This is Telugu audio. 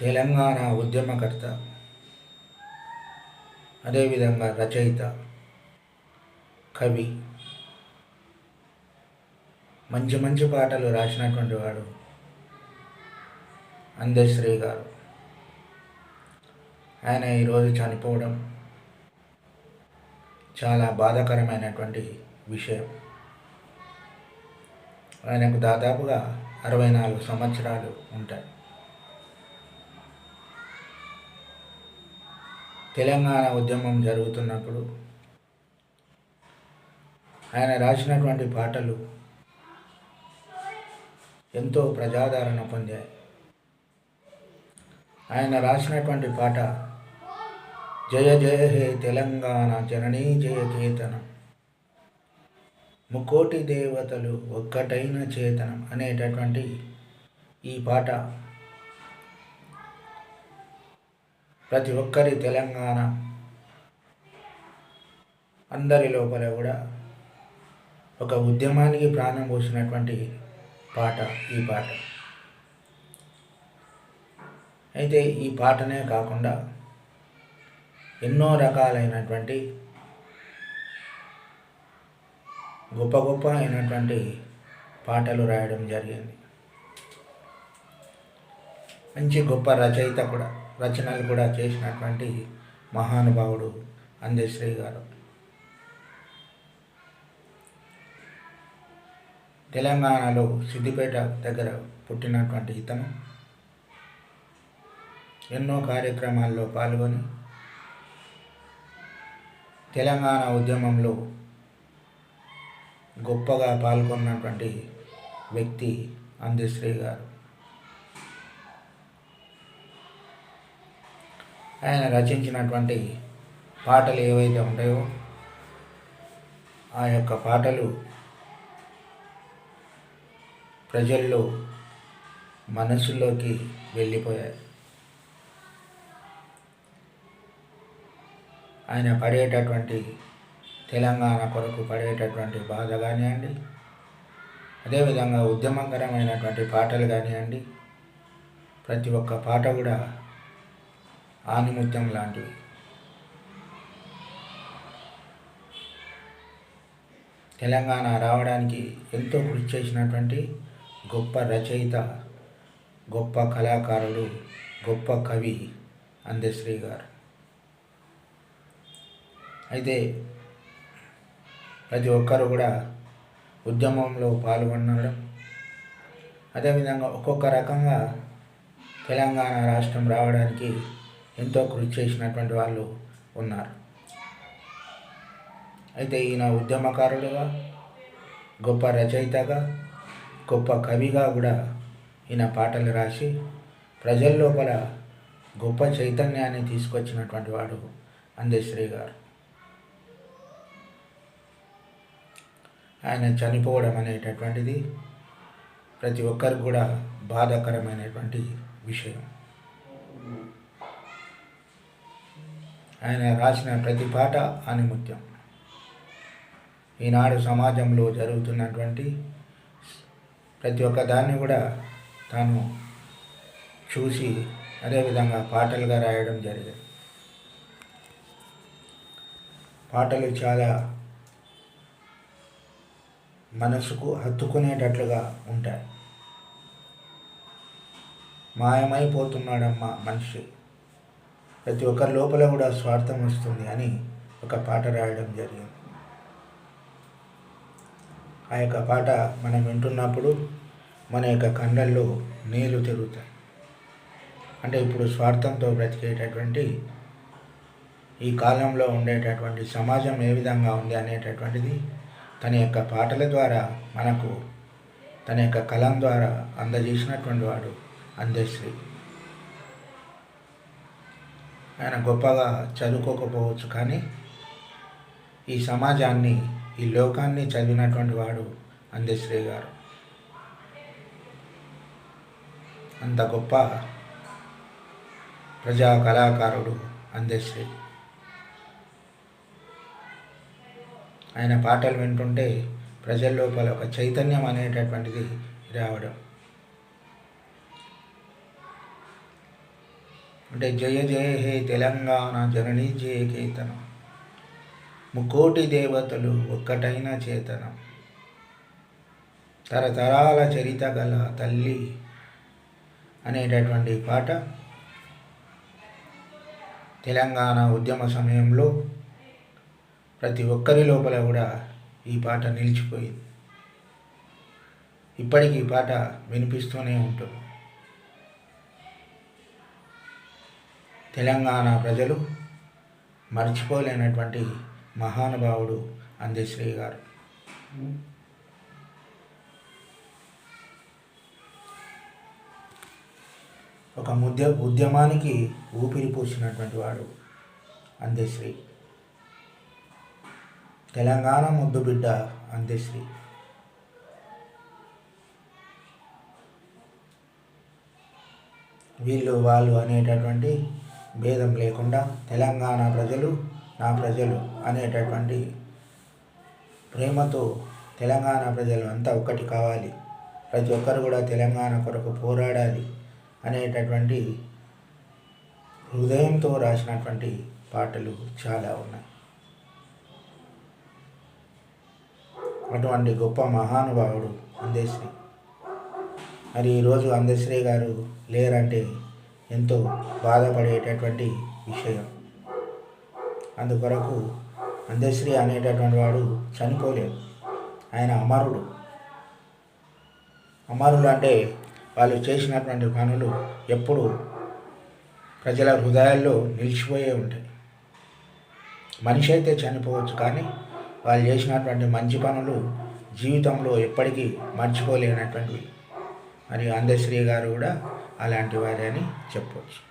తెలంగాణ ఉద్యమకర్త అదేవిధంగా రచయిత కవి మంచి మంచి పాటలు రాసినటువంటి వాడు అందశ్రీ గారు. ఆయన ఈరోజు చనిపోవడం చాలా బాధాకరమైనటువంటి విషయం. ఆయనకు దాదాపుగా అరవై నాలుగు సంవత్సరాలు ఉంటాయి. తెలంగాణ ఉద్యమం జరుగుతున్నప్పుడు ఆయన రాసినటువంటి పాటలు ఎంతో ప్రజాదరణ పొందాయి. ఆయన రాసినటువంటి పాట జయ జయ హే తెలంగాణ జననీ జయ కేతనం. ముకోటి దేవతలు ఒక్కటైన చేతనం అనేటటువంటి ఈ పాట ప్రతి ఒక్కరి తెలంగాణ అందరి లోపల కూడా ఒక ఉద్యమానికి ప్రాణం పోసినటువంటి పాట ఈ పాట. అయితే ఈ పాటనే కాకుండా ఎన్నో రకాలైనటువంటి గొప్ప గొప్ప అయినటువంటి పాటలు రాయడం జరిగింది. మంచి గొప్ప రచయిత కూడా రచనలు కూడా చేసినటువంటి మహానుభావుడు అందశ్రీ గారు. తెలంగాణలో సిద్దిపేట దగ్గర పుట్టినటువంటి ఇతను. ఎన్నో కార్యక్రమాల్లో పాల్గొని తెలంగాణ ఉద్యమంలో గొప్పగా పాల్గొన్నటువంటి వ్యక్తి అందశ్రీ గారు. ఆయన రచించినటువంటి పాటలు ఏవైతే ఉంటాయో ఆ యొక్క పాటలు ప్రజల్లో మనసులోకి వెళ్ళిపోయాయి. ఆయన పడేటటువంటి తెలంగాణ కొరకు పడేటటువంటి బాధ కానివ్వండి అదేవిధంగా ఉద్యమకరమైనటువంటి పాటలు కానివ్వండి ప్రతి ఒక్క పాట కూడా ఆనిముత్యం లాంటివి. తెలంగాణ రావడానికి ఎంతో కృషి చేసినటువంటి గొప్ప రచయిత గొప్ప కళాకారుడు గొప్ప కవి అందశ్రీ గారు. అయితే ప్రతి ఒక్కరు కూడా ఉద్యమంలో పాల్గొనడం అదేవిధంగా ఒక్కొక్క రకంగా తెలంగాణ రాష్ట్రం రావడానికి ఎంతో కృషి చేసినటువంటి వాళ్ళు ఉన్నారు. అయితే ఈయన ఉద్యమకారుడుగా గొప్ప రచయితగా గొప్ప కవిగా కూడా ఈయన పాటలు రాసి ప్రజల లోపల గొప్ప చైతన్యాన్ని తీసుకొచ్చినటువంటి వాడు అందశ్రీ గారు. ఆయన చనిపోవడం అనేటటువంటిది ప్రతి ఒక్కరికి కూడా బాధాకరమైనటువంటి విషయం. ఆయన రాసిన ప్రతి పాట ఆనిముత్యం. ఈనాడు సమాజంలో జరుగుతున్నటువంటి ప్రతి ఒక్క దాన్ని కూడా తాను చూసి అదేవిధంగా పాటలుగా రాయడం జరిగింది. పాటలు చాలా మనసుకు హత్తుకునేటట్లుగా ఉంటాయి. మాయమైపోతున్నాడమ్మా మనిషి. ప్రతి ఒక్కరి లోపల కూడా స్వార్థం వస్తుంది అని ఒక పాట రాయడం జరిగింది. ఆ యొక్క పాట మనం వింటున్నప్పుడు మన యొక్క కండల్లో నీళ్ళు తిరుగుతాయి. అంటే ఇప్పుడు స్వార్థంతో బ్రతికేటటువంటి ఈ కాలంలో ఉండేటటువంటి సమాజం ఏ విధంగా ఉంది అనేటటువంటిది తన యొక్క పాటల ద్వారా మనకు తన యొక్క కలం ద్వారా అందజేసినటువంటి వాడు అందశ్రీ. ఆయన గొప్పగా చదువుకోకపోవచ్చు కానీ ఈ సమాజాన్ని ఈ లోకాన్ని చదివినటువంటి వాడు అందశ్రీ గారు. అంత గొప్ప ప్రజా కళాకారుడు అందశ్రీ ఆయన పాటలు వింటుంటే ప్రజల లోపల ఒక చైతన్యం అనేటటువంటిది రావడం. అంటే జయ జయ హే తెలంగాణ జననీ జయ కేతనం. ముకోటి దేవతలు ఒక్కటైన చేతనం. తరతరాల చరిత గల తల్లి అనేటటువంటి పాట తెలంగాణ ఉద్యమ సమయంలో ప్రతి ఒక్కరి లోపల కూడా ఈ పాట నిలిచిపోయింది. ఇప్పటికీ ఈ పాట వినిపిస్తూనే ఉంటుంది. తెలంగాణ ప్రజలు మర్చిపోలేనటువంటి మహానుభావుడు అందశ్రీ గారు. ఒక ముద్య ఉద్యమానికి ఊపిరి పూసినటువంటి వాడు అందశ్రీ తెలంగాణ ముద్దు బిడ్డ అందశ్రీ వీళ్ళు వాళ్ళు అనేటటువంటి భేదం లేకుండా తెలంగాణ ప్రజలు నా ప్రజలు అనేటటువంటి ప్రేమతో తెలంగాణ ప్రజలు అంతా ఒకటి కావాలి. ప్రతి ఒక్కరు కూడా తెలంగాణ కొరకు పోరాడాలి అనేటటువంటి హృదయంతో రాసినటువంటి పాటలు చాలా ఉన్నాయి. అటువంటి గొప్ప మహానుభావుడు అందశ్రీ. మరి ఈరోజు అందశ్రీ గారు లేరంటే ఎంతో బాధపడేటటువంటి విషయం. అందుకొరకు అందశ్రీ అనేటటువంటి వాడు చనిపోలేదు. ఆయన అమరుడు. అమరుడు అంటే వాళ్ళు చేసినటువంటి పనులు ఎప్పుడు ప్రజల హృదయాల్లో నిలిచిపోయే ఉంటాయి. మనిషి అయితే చనిపోవచ్చు కానీ వాళ్ళు చేసినటువంటి మంచి పనులు జీవితంలో ఎప్పటికీ మర్చిపోలేనటువంటివి. మరి అందశ్రీ గారు కూడా అలాంటి వారే అని చెప్పవచ్చు